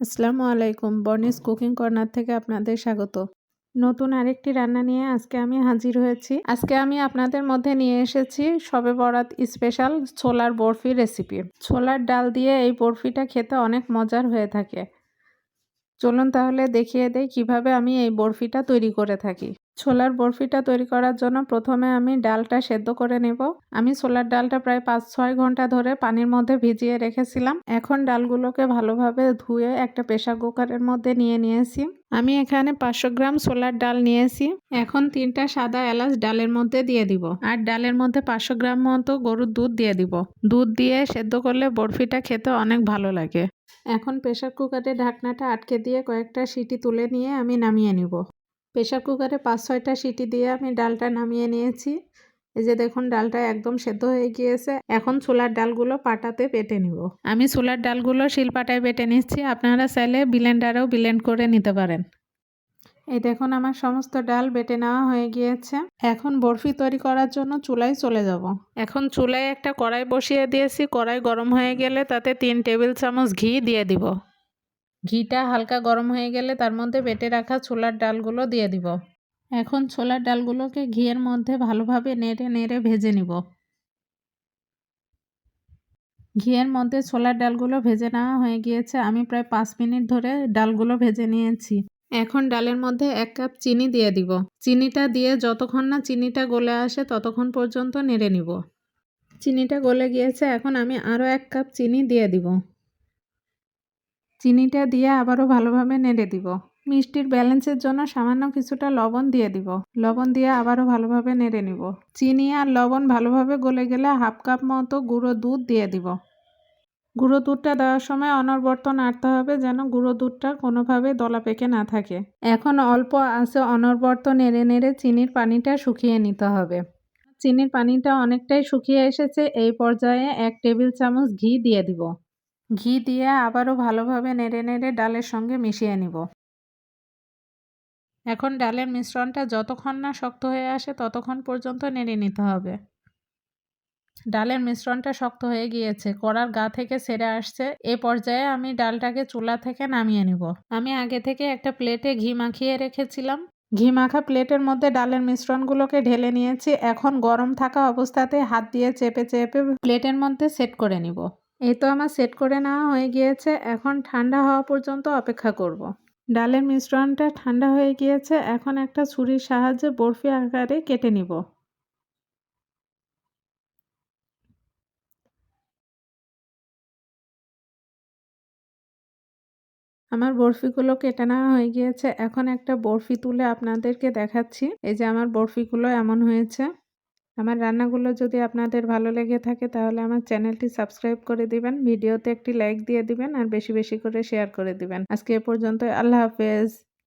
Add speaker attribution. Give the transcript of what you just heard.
Speaker 1: আসসালামু আলাইকুম। বর্নিস cooking corner থেকে আপনাদের স্বাগত। নতুন আরেকটি রান্না নিয়ে আজকে আমি হাজির হয়েছি। আজকে আমি আপনাদের মধ্যে নিয়ে এসেছি সবে বরাত স্পেশাল ছোলার বরফি রেসিপি ছোলার ডাল দিয়ে এই বরফিটা খেতে অনেক মজার হয়ে থাকে। চলুন তাহলে দেখিয়ে দেই কীভাবে আমি এই বরফিটা তৈরি করে থাকি। ছোলার বরফিটা তৈরি করার জন্য প্রথমে আমি ডালটা সেদ্ধ করে নেব। আমি ছোলার ডালটা প্রায় পাঁচ ছয় ঘণ্টা ধরে পানির মধ্যে ভিজিয়ে রেখেছিলাম। এখন ডালগুলোকে ভালোভাবে ধুয়ে একটা প্রেশার কুকারের মধ্যে নিয়ে নিয়েছি। আমি এখানে পাঁচশো গ্রাম ছোলার ডাল নিয়েছি। এখন তিনটা সাদা এলাচ ডালের মধ্যে দিয়ে দিব। আর ডালের মধ্যে পাঁচশো গ্রাম মতো গরুর দুধ দিয়ে দিব। দুধ দিয়ে সেদ্ধ করলে বরফিটা খেতে অনেক ভালো লাগে। এখন প্রেশার কুকারে ঢাকনাটা আটকে দিয়ে কয়েকটা সিটি তুলে নিয়ে আমি নামিয়ে নিব। প্রেশার কুকারে পাঁচ ছয়টা সিটি দিয়ে আমি ডালটা নামিয়ে নিয়েছি। এই যে দেখুন, ডালটা একদম সেদ্ধ হয়ে গিয়েছে। এখন ছোলার ডালগুলো পাটাতে বেটে নিব। আমি ছোলার ডালগুলো শিলপাটায় বেটে নিচ্ছি। আপনারা চাইলে ব্লেন্ডারেও ব্লেন্ড করে নিতে পারেন। এই দেখুন, আমার সমস্ত ডাল বেটে নেওয়া হয়ে গিয়েছে। এখন বরফি তৈরি করার জন্য চুলায় চলে যাব। এখন চুলায় একটা কড়াই বসিয়ে দিয়েছি। কড়াই গরম হয়ে গেলে তাতে তিন টেবিল চামচ ঘি দিয়ে দিব। ঘিটা হালকা গরম হয়ে গেলে তার মধ্যে বেটে রাখা ছোলার ডালগুলো দিয়ে দিব। এখন ছোলার ডালগুলোকে ঘিয়ের মধ্যে ভালোভাবে নেড়ে নেড়ে ভেজে নিব। ঘিয়ের মধ্যে ছোলার ডালগুলো ভেজে নেওয়া হয়ে গিয়েছে। আমি প্রায় পাঁচ মিনিট ধরে ডালগুলো ভেজে নিয়েছি। এখন ডালের মধ্যে এক কাপ চিনি দিয়ে দিব। চিনিটা দিয়ে যতক্ষণ না চিনিটা গলে আসে ততক্ষণ পর্যন্ত নেড়ে নিব। চিনিটা গলে গিয়েছে। এখন আমি আরও এক কাপ চিনি দিয়ে দিব। চিনিটা দিয়ে আবারও ভালোভাবে নেড়ে দিব। মিষ্টির ব্যালেন্সের জন্য সামান্য কিছুটা লবণ দিয়ে দিব। লবণ দিয়ে আবারও ভালোভাবে নেড়ে নিব। চিনি আর লবণ ভালোভাবে গলে গেলে হাফ কাপ মতো গুঁড়ো দুধ দিয়ে দিব। গুঁড়ো দুধটা দেওয়ার সময় অনবর্ত নাড়তে হবে যেন গুঁড়ো দুধটা কোনোভাবে দলা পেকে না থাকে। এখন অল্প আছে অনবর্ত নেড়ে নেড়ে চিনির পানিটা শুকিয়ে নিতে হবে। চিনির পানিটা অনেকটাই শুকিয়ে এসেছে, এই পর্যায়ে এক টেবিল চামচ ঘি দিয়ে দিব। ঘি দিয়ে আবারও ভালোভাবে নেড়ে নেড়ে ডালের সঙ্গে মিশিয়ে নিব। এখন ডালের মিশ্রণটা যতক্ষণ না শক্ত হয়ে আসে ততক্ষণ পর্যন্ত নেড়ে নিতে হবে। ডালের মিশ্রণটা শক্ত হয়ে গিয়েছে, কড়ার গা থেকে সেরে আসছে। এ পর্যায়ে আমি ডালটাকে চুলা থেকে নামিয়ে নিব। আমি আগে থেকে একটা প্লেটে ঘি মাখিয়ে রেখেছিলাম। ঘি মাখা প্লেটের মধ্যে ডালের মিশ্রণগুলোকে ঢেলে নিয়েছি। এখন গরম থাকা অবস্থাতে হাত দিয়ে চেপে চেপে প্লেটের মধ্যে সেট করে নিব। এই তো আমার সেট করে নেওয়া হয়ে গিয়েছে। এখন ঠান্ডা হওয়া পর্যন্ত অপেক্ষা করব। ডালের মিশ্রণটা ঠান্ডা হয়ে গিয়েছে। এখন একটা ছুরির সাহায্যে বরফি আকারে কেটে নিব। আমার বরফিগুলো কেটে নেওয়া হয়ে গিয়েছে। এখন একটা বরফি তুলে আপনাদেরকে দেখাচ্ছি। এই যে আমার বরফিগুলো এমন হয়েছে। আমার রান্নাগুলো যদি আপনাদের ভালো লেগে থাকে, তাহলে আমার চ্যানেলটি সাবস্ক্রাইব করে দিবেন, ভিডিওতে একটি লাইক দিয়ে দিবেন, আর বেশি বেশি করে শেয়ার করে দিবেন। আজকে এ পর্যন্ত আল্লাহ হাফেজ।